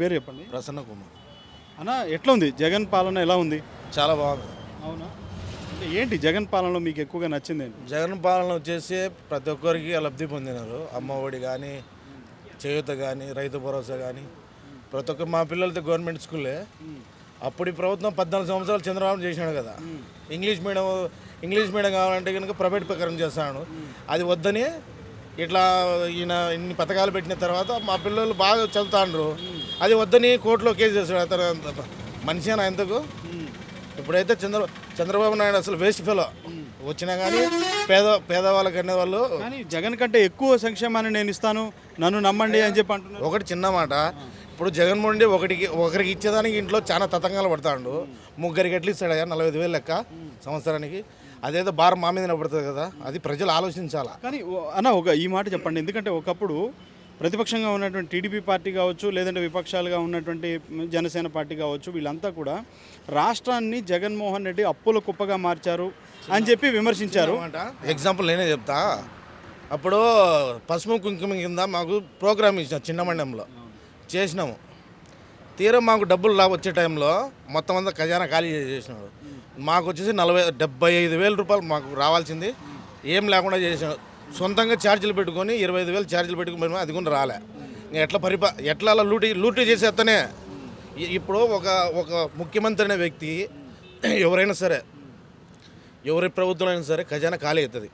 పేరు చెప్పండి. ప్రసన్న కుమార్. అన్న ఎట్లా ఉంది? జగన్ పాలన ఎలా ఉంది? చాలా బాగుంది. అవునా? అంటే ఏంటి జగన్ పాలనలో మీకు ఎక్కువగా నచ్చింది ఏంటి? జగన్ పాలన వచ్చేసి ప్రతి ఒక్కరికి లబ్ధి పొందినారు. అమ్మ ఒడి కానీ చేయూత కానీ రైతు భరోసా కానీ ప్రతి ఒక్క మా పిల్లలతో గవర్నమెంట్ స్కూలే. అప్పుడు ఈ ప్రభుత్వం పద్నాలుగు సంవత్సరాలు చంద్రబాబు చేసినాడు కదా. ఇంగ్లీష్ మీడియం ఇంగ్లీష్ మీడియం కావాలంటే కనుక ప్రైవేట్ ప్రకారం చేస్తాడు. అది వద్దని ఇట్లా ఈయన ఇన్ని పథకాలు పెట్టిన తర్వాత మా పిల్లలు బాగా చదువుతాండ్రు. అది వద్దని కోర్టులో కేసు చేశాడు. అతను మనిషి అయినా ఎందుకు? ఇప్పుడైతే చంద్ర చంద్రబాబు నాయుడు అసలు వేస్ట్ ఫెలో. వచ్చినా కానీ పేద పేదవాళ్ళకి అనే వాళ్ళు కానీ జగన్ కంటే ఎక్కువ సంక్షేమాన్ని నేను ఇస్తాను నన్ను నమ్మండి అని చెప్పి అంటున్నారు. ఒకటి చిన్న మాట. ఇప్పుడు జగన్మోహన్ రెడ్డి ఒకటికి ఒకరికి ఇచ్చేదానికి ఇంట్లో చాలా తతంగాలు పడతాడు. ముగ్గురికి ఎట్లా ఇస్తాడు నలభై ఐదు వేలు లెక్క సంవత్సరానికి. అదేదో భారం మా మీద పడుతుంది కదా. అది ప్రజలు ఆలోచించాలా? కానీ అన్న ఒక ఈ మాట చెప్పండి. ఎందుకంటే ఒకప్పుడు ప్రతిపక్షంగా ఉన్నటువంటి టీడీపీ పార్టీ కావచ్చు లేదంటే విపక్షాలుగా ఉన్నటువంటి జనసేన పార్టీ కావచ్చు వీళ్ళంతా కూడా రాష్ట్రాన్ని జగన్మోహన్ రెడ్డి అప్పుల కుప్పగా మార్చారు అని చెప్పి విమర్శించారు. ఎగ్జాంపుల్ నేనే చెప్తా. అప్పుడు పసుపు కుంకుమ కింద మాకు ప్రోగ్రామ్ ఇచ్చిన చిన్న మండలంలో చేసినాము. తీరా మాకు డబ్బులు లా వచ్చే టైంలో మొత్తం అంతా ఖజానా ఖాళీ చేసినాడు మాకు వచ్చేసి నలభై డెబ్బై ఐదు వేల రూపాయలు మాకు రావాల్సింది. ఏం లేకుండా చేసినాడు సొంతంగా ఛార్జీలు పెట్టుకొని ఇరవై ఐదు వేలు ఛార్జీలు పెట్టుకుని అది కూడా రాలే. ఇంకా ఎట్లా పరిపా ఎట్లా అలా లూటీ లూటీ చేసేస్తేనే ఇప్పుడు ఒక ఒక ముఖ్యమంత్రి అనే వ్యక్తి ఎవరైనా సరే ఎవరి ప్రభుత్వం అయినా సరే ఖజానా ఖాళీ అవుతుంది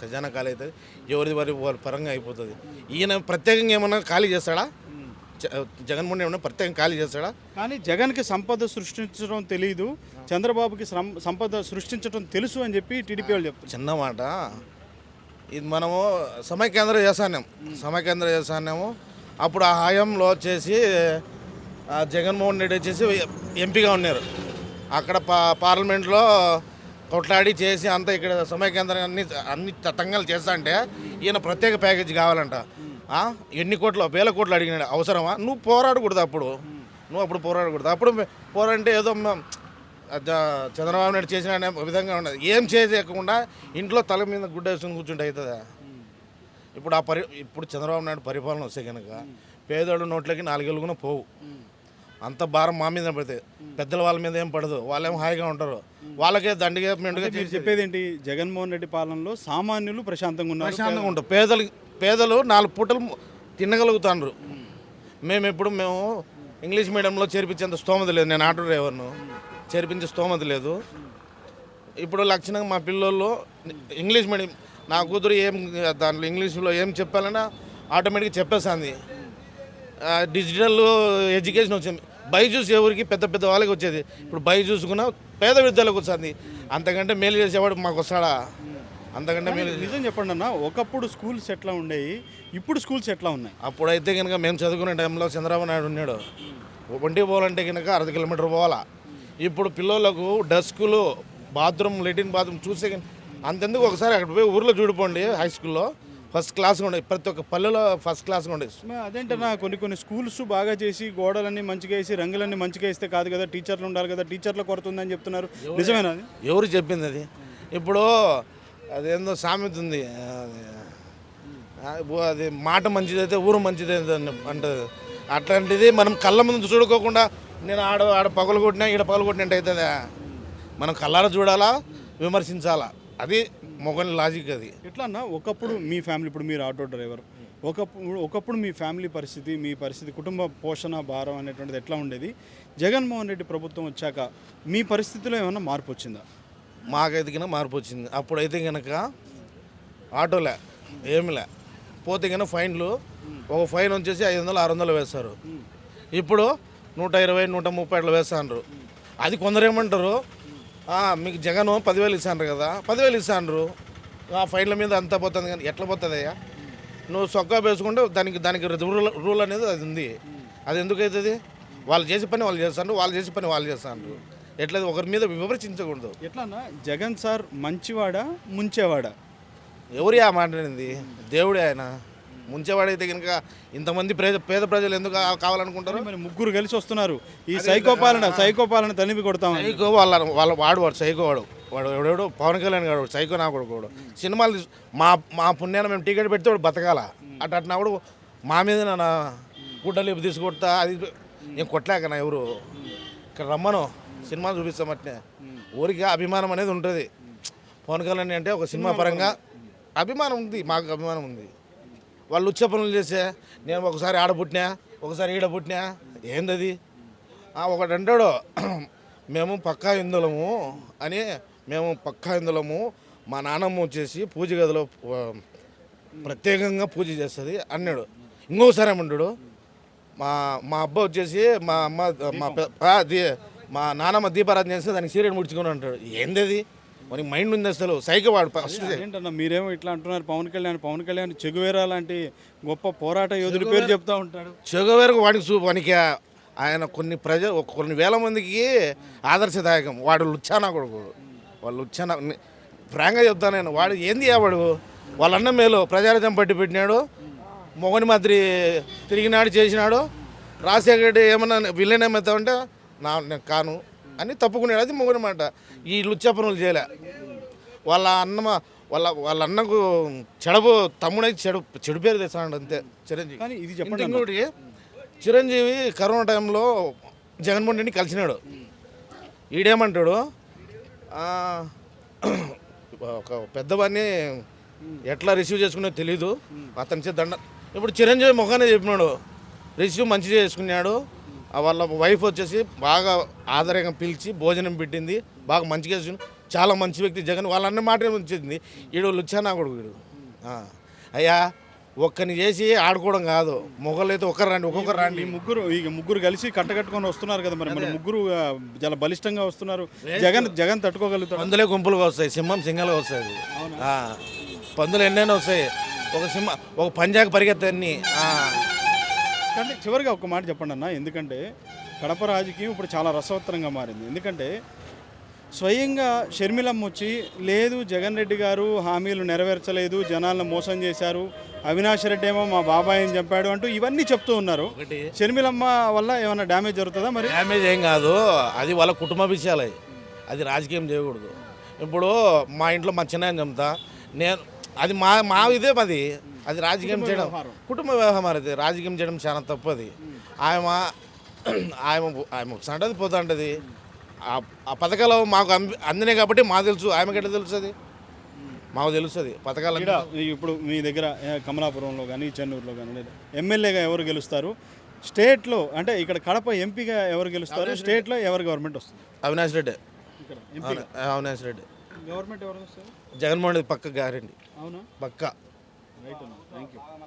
ఖజానా ఖాళీ అవుతుంది ఎవరిది వారి వారి పరంగా అయిపోతుంది. ఈయన ప్రత్యేకంగా ఏమన్నా ఖాళీ చేస్తాడా? జగన్మోహన్ ఏమన్నా ప్రత్యేకంగా ఖాళీ చేస్తాడా? కానీ జగన్కి సంపద సృష్టించడం తెలియదు చంద్రబాబుకి సంపద సృష్టించడం తెలుసు అని చెప్పి టీడీపీ వాళ్ళు చెప్తున్నారు. చిన్న మాట. ఇది మనము సమైకేంద్ర చేసాన్నాం సమైకేంద్ర చేసాన్నాము అప్పుడు ఆ హయాంలో వచ్చేసి జగన్మోహన్ రెడ్డి వచ్చేసి ఎంపీగా ఉన్నారు. అక్కడ పా పార్లమెంట్లో కొట్లాడి చేసి అంతా ఇక్కడ సమైకేంద్రం అన్ని అన్ని తతంగాలు చేస్తా అంటే ఈయన ప్రత్యేక ప్యాకేజీ కావాలంట. ఎన్ని కోట్లు వేల కోట్లు అడిగినాడు. అవసరమా? నువ్వు పోరాడకూడదు అప్పుడు. నువ్వు అప్పుడు పోరాడకూడదు. అప్పుడు పోరాడంటే ఏదో చంద్రబాబు నాయుడు చేసిన విధంగా ఉండదు ఏం చేయకుండా ఇంట్లో తల మీద గుడ్డ వేసుకుని కూర్చుంటే అవుతుందా ఇప్పుడు ఆ పరి ఇప్పుడు చంద్రబాబు నాయుడు పరిపాలన వస్తే కనుక పేదోడు నోట్లకి నాలుగేళ్ళు పోవు. అంత భారం మా మీద పడితే. పెద్దల వాళ్ళ మీద ఏం పడదు. వాళ్ళేమో హాయిగా ఉంటారు. వాళ్ళకే దండిగా మెండుగా చెప్పేది ఏంటి జగన్మోహన్ రెడ్డి పాలనలో సామాన్యులు ప్రశాంతంగా ఉన్నారు. ప్రశాంతంగా ఉంటారు. పేదలు పేదలు నాలుగు పూటలు తినగలుగుతాండ్రు. మేము. ఎప్పుడు మేము ఇంగ్లీష్ మీడియంలో చేర్పించేంత స్తోమత లేదు. నేను ఆటో డ్రైవర్ను చేర్పించే స్తోమత లేదు. ఇప్పుడు లక్షణంగా మా పిల్లలు ఇంగ్లీష్ మీడియం నా కూతురు ఏం దాంట్లో ఇంగ్లీష్లో ఏం చెప్పాలన్నా ఆటోమేటిక్గా చెప్పేస్తుంది డిజిటల్ ఎడ్యుకేషన్ వచ్చింది. బైజూస్ ఎవరికి పెద్ద పెద్ద వాళ్ళకి వచ్చేది. ఇప్పుడు బైజూస్ కూడా పేద విద్యాలకు వస్తుంది అంతకంటే మేలు చేసేవాడు మాకు వస్తాడా? అంతకంటే మేలు నిజం చెప్పండి అన్న ఒకప్పుడు స్కూల్స్ ఎట్లా ఉండేవి ఇప్పుడు స్కూల్స్ ఎట్లా ఉన్నాయి? అప్పుడైతే కనుక మేము చదువుకునే టైంలో చంద్రబాబు నాయుడు ఉన్నాడు. ఒంటి పోవాలంటే కనుక అర్ధ కిలోమీటర్ పోవాలా? ఇప్పుడు పిల్లలకు డస్కులు బాత్రూమ్ లెటిన్ బాత్రూమ్ చూసే అంతెందుకు ఒకసారి అక్కడ పోయి ఊర్లో చూడిపోండి హై స్కూల్లో ఫస్ట్ క్లాస్గా ఉండే ప్రతి ఒక్క పల్లెలో ఫస్ట్ క్లాస్గా ఉండే. మరి అదేంటన్నా కొన్ని కొన్ని స్కూల్స్ బాగా చేసి గోడలన్నీ మంచిగా వేసి రంగులన్నీ మంచిగా వేస్తే కాదు కదా టీచర్లు ఉండాలి కదా టీచర్ల కొరత ఉందని చెప్తున్నారు. నిజమేనా అది? ఎవరు చెప్పింది అది? ఇప్పుడు అదేందో సామెత ఉంది. అది మాట మంచిదైతే ఊరు మంచిదైతే అంటది. అట్లాంటిది మనం కళ్ళ ముందు చూడుకోకుండా నేను ఆడ ఆడ పగలు కొట్టినా ఈడ పగలు కొట్టినట్టు అవుతుందా? మనం కళ్ళారా చూడాలా విమర్శించాలా? అది మొగని లాజిక్ అది. ఎట్లా అన్న ఒకప్పుడు మీ ఫ్యామిలీ ఇప్పుడు మీరు ఆటో డ్రైవర్ ఒకప్పుడు ఒకప్పుడు మీ ఫ్యామిలీ పరిస్థితి మీ పరిస్థితి కుటుంబ పోషణ భారం అనేటువంటిది ఎట్లా ఉండేది? జగన్మోహన్ రెడ్డి ప్రభుత్వం వచ్చాక మీ పరిస్థితిలో ఏమైనా మార్పు వచ్చిందా? మాకైతే కనుక మార్పు వచ్చింది. అప్పుడైతే కనుక ఆటోలే ఏమిలే. పోతే కనుక ఫైన్లు ఒక ఫైన్ వచ్చేసి ఐదు వందలు ఆరు వందలు వేస్తారు ఇప్పుడు నూట ఇరవై నూట ముప్పై అట్లా వేస్తాండ్రు. అది కొందరు ఏమంటారు? "ఆ, మీకు జగన్ పదివేలు ఇస్తాండ్రు కదా పదివేలు ఇస్తాండ్రు. ఆ ఫైన్ల మీద అంత పోతుంది కానీ ఎట్లా పోతుంది అయ్యా? నువ్వు సొక్కా వేసుకుంటే దానికి దానికి రూల్ రూల్ అనేది అది ఉంది. అది ఎందుకు అవుతుంది? వాళ్ళు చేసే పని వాళ్ళు చేస్తాండ్రు వాళ్ళు చేసే పని వాళ్ళు చేస్తాండ్రు. ఎట్లా ఒకరి మీద విమర్శించకూడదు ఎట్లా జగన్ సార్ మంచివాడా ముంచేవాడా? ఎవరి ఆ మాట్లాడింది? దేవుడే ఆయన. ముంచేవాడైతే కనుక ఇంతమంది పేద పేద ప్రజలు ఎందుకు కావాలనుకుంటారు? మరి ముగ్గురు కలిసి వస్తున్నారు. ఈ సైకో పాలన సైకో పాలన తనివి కొడతామని. సైకో వాళ్ళ వాళ్ళ వాడు వాడు సైకో వాడు. వాడు ఎవడెవడు? పవన్ కళ్యాణ్ గారు సైకో నా వాడు. సినిమాలు మా మా పుణ్యాన్ని మేము టికెట్ పెడితే వాడు బతకాల. అటు అటు నా కూడా మా మీద నా గుడ్డలు తీసుకొడతా అది నేను కొట్టలేకనా ఎవరు? ఇక్కడ రమ్మను. సినిమా చూపిస్తామట్నే ఊరికి అభిమానం అనేది ఉంటుంది. పవన్ కళ్యాణ్ అంటే ఒక సినిమా పరంగా అభిమానం ఉంది. మాకు అభిమానం ఉంది. వాళ్ళు ఉచ్చ పనులు చేసే నేను ఒకసారి ఆడ పుట్టినా ఒకసారి ఈడ పుట్టినా ఏందది? ఒకటి అంటాడు మేము పక్కా ఇందులము అని మేము పక్కా ఇందులము మా నాన్నమ్మ వచ్చేసి పూజ గదిలో ప్రత్యేకంగా పూజ చేస్తుంది అన్నాడు. ఇంకోసారి ఏమంటాడు మా మా అబ్బా వచ్చేసి మా అమ్మ మా దీ- మా నాన్నమ్మ దీపారాధన చేస్తే దానికి సీరియల్ ముడుచుకుని అంటాడు ఏందది? మనకి మైండ్ ఉంది అసలు. సైకి వాడు ఫస్ట్ ఏంటన్నా మీరేమో ఇట్లా అంటున్నారు పవన్ కళ్యాణ్ పవన్ కళ్యాణ్ చెగువేరా లాంటి గొప్ప పోరాట యోధుడి పేరు చెప్తా ఉంటాడు. చెగవేరకు వాడికి చూ వానికి ఆయన కొన్ని ప్రజ ఒక కొన్ని వేల మందికి ఆదర్శదాయకం. వాడు లుచ్చానా కొడుకు. వాళ్ళు లుచ్చానా ఫ్రాంక్గా చెప్తాను నేను. వాడు ఏంది వాడు? వాళ్ళ అన్న మేలు ప్రజారాజ్యం పట్టి పెట్టినాడు. మొగని మాదిరి తిరిగినాడు చేసినాడు. రాజశేఖర రెడ్డి ఏమన్నా విలన్ ఏమవుతామంటే నా నేను కాను. అని తప్పుకున్నాడు అది మొగని మాట ఈ లుచ్చా పనులు చేయలే. వాళ్ళ అన్న వాళ్ళ వాళ్ళ అన్నకు చెడబు తమ్ముడై చెడు చెడు పేరు తెస్తాడు అంతే చిరంజీవి. కానీ ఇది చెప్పండి. ఇంకోటి చిరంజీవి కరోనా టైంలో జగన్మోహన్ రెడ్డిని కలిసినాడు. ఈడేమంటాడు? ఒక పెద్దవాడిని ఎట్లా రిసీవ్ చేసుకున్నో తెలీదు. అతని చేత దండ ఇప్పుడు చిరంజీవి ముఖానే చెప్పినాడు. రిసీవ్ మంచిగా చేసుకున్నాడు. వాళ్ళ వైఫ్ వచ్చేసి బాగా ఆదరంగా పిలిచి భోజనం పెట్టింది. బాగా మంచిగా చాలా మంచి వ్యక్తి జగన్. వాళ్ళ అన్న మాట వచ్చింది ఈడు లుచ్చానా కొడుకు వీడు. అయ్యా ఒక్కని చేసి ఆడుకోవడం కాదు. మొగలు అయితే ఒక్కరు రండి ఒక్కొక్కరు రండి. ముగ్గురు ఈ ముగ్గురు కలిసి కట్టకట్టుకొని వస్తున్నారు కదా మరి. మన ముగ్గురు చాలా బలిష్టంగా వస్తున్నారు. జగన్ జగన్ తట్టుకోగలుగుతాడు? పందులే గుంపులుగా వస్తాయి. సింహం సింగల్గా వస్తుంది పందులు ఎన్నైనా వస్తాయి. ఒక సింహ ఒక పంజాకి అన్ని ఆ. కానీ చివరిగా ఒక మాట చెప్పండి అన్న. ఎందుకంటే కడప రాజకీయం ఇప్పుడు చాలా రసవత్తరంగా మారింది. ఎందుకంటే స్వయంగా షర్మిలమ్మ వచ్చి లేదు జగన్ రెడ్డి గారు హామీలు నెరవేర్చలేదు జనాలను మోసం చేశారు అవినాష్ రెడ్డి ఏమో మా బాబాయిని చంపాడు అంటూ ఇవన్నీ చెప్తూ ఉన్నారు. షర్మిలమ్మ వల్ల ఏమైనా డ్యామేజ్ జరుగుతుందా మరి? డ్యామేజ్ ఏం కాదు. అది వాళ్ళ కుటుంబ విషయాలు. అది రాజకీయం చేయకూడదు. ఇప్పుడు మా ఇంట్లో మా చిన్న చంపుతా. నేను అది మా మా ఇదే మాది అది రాజకీయం చేయడం. కుటుంబ వ్యవహారం అది. రాజకీయం చేయడం చాలా తప్పది. ఆయమ ఆయమ ఆయమ వస్తుంటది పోతుంటది ఆ- ఆ పథకాలు మాకు అంది- అందినాయి కాబట్టి మాకు తెలుసు. ఆమెకి ఎట్లా తెలుస్తుంది? మాకు తెలుస్తుంది. పథకాలు ఇప్పుడు మీ దగ్గర కమలాపురంలో కానీ చెన్నూరులో కానీ లేదా ఎమ్మెల్యేగా ఎవరు గెలుస్తారు? స్టేట్లో అంటే ఇక్కడ కడప ఎంపీగా ఎవరు గెలుస్తారు? స్టేట్లో ఎవరు గవర్నమెంట్ వస్తుంది? అవినాష్ రెడ్డి. అవినాష్ రెడ్డి. గవర్నమెంట్ ఎవరు వస్తారు? జగన్మోహన్ రెడ్డి పక్క గ్యారంటీ. అవునా? పక్క. Thank you.